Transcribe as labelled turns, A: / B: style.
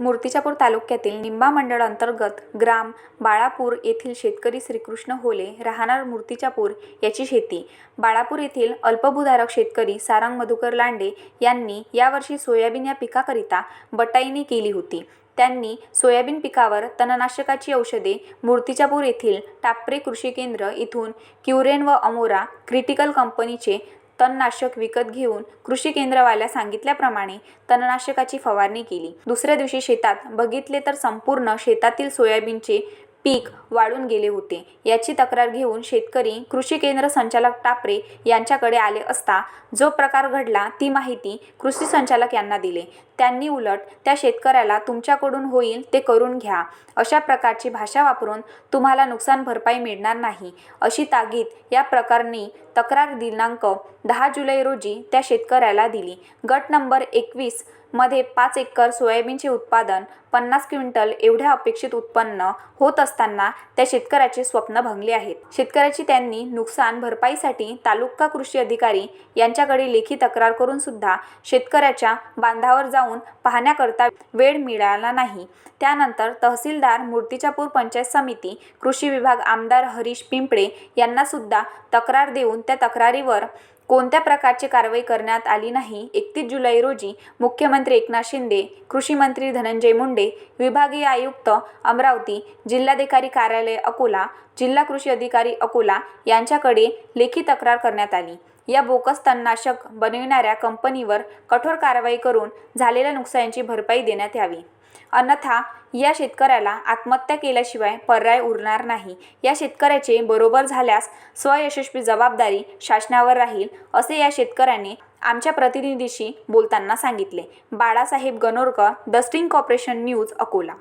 A: मूर्तिजापूर तालुक्यातील निंबा मंडळ अंतर्गत ग्राम बाळापूर येथील शेतकरी श्रीकृष्ण होले राहणार मूर्तिजापूर याची शेती. बाळापूर येथील अल्पभूधारक शेतकरी सारंग मधुकर लांडे यांनी यावर्षी सोयाबीन या पिकाकरिता बटाईनी केली होती. त्यांनी सोयाबीन पिकावर तणनाशकाची औषधे मूर्तिजापूर येथील टापरे कृषी केंद्र इथून क्युरेन व अमोरा क्रिटिकल कंपनीचे तणनाशक विकत घेऊन कृषी केंद्रवाल्या सांगितल्याप्रमाणे तणनाशकाची फवारणी केली. दुसऱ्या दिवशी शेतात बघितले तर संपूर्ण शेतातील सोयाबीनचे पीक वाळून गेले होते. याची तक्रार घेऊन शेतकरी कृषी केंद्र संचालक टापरे यांच्याकडे आले असता जो प्रकार घडला ती माहिती कृषी संचालक यांना दिले. त्यांनी उलट त्या शेतकऱ्याला तुमच्याकडून होईल ते करून घ्या. अशा प्रकारची भाषा वापरून तुम्हाला नुकसान भरपाई मिळणार नाही. अशी ताकीद या प्रकरणी तक्रार दिनांक दहा जुलै रोजी त्या शेतकऱ्याला दिली. गट नंबर एकवीसमध्ये पाच एकर सोयाबीनचे उत्पादन पन्नास क्विंटल एवढ्या अपेक्षित उत्पन्न होत असताना त्या शेतकऱ्याचे स्वप्न भंगले आहेत. शेतकऱ्याची त्यांनी नुकसान भरपाईसाठी तालुका कृषी अधिकारी यांच्याकडे लेखी तक्रार करून सुद्धा शेतकऱ्याच्या बांधावर जाऊन पाहण्याकरता वेळ मिळाला नाही. त्यानंतर तहसीलदार मूर्तिजापूर पंचायत समिती कृषी विभाग आमदार हरीश पिंपळे यांना सुद्धा तक्रार देऊन त्या तक्रारीवर कोणत्या प्रकारची कारवाई करण्यात आली नाही? एकतीस जुलै रोजी मुख्यमंत्री एकनाथ शिंदे कृषी मंत्री धनंजय मुंडे विभागीय आयुक्त अमरावती जिल्हाधिकारी कार्यालय अकोला जिल्हा कृषी अधिकारी अकोला यांच्याकडे लेखी तक्रार करण्यात आली. या बोगस तणनाशक बनविणाऱ्या कंपनीवर कठोर कारवाई करून झालेल्या नुकसानीची भरपाई देण्यात यावी. अन्यथा या शेतकऱ्याला आत्महत्या केल्याशिवाय पर्याय उरणार नाही. या शेतकऱ्याचे बरोबर झाल्यास स्वयशस्वी जबाबदारी शासनावर राहील असे या शेतकऱ्याने आमच्या प्रतिनिधीशी बोलताना सांगितले. Balasaheb Ganorkar the string corporation news Akola.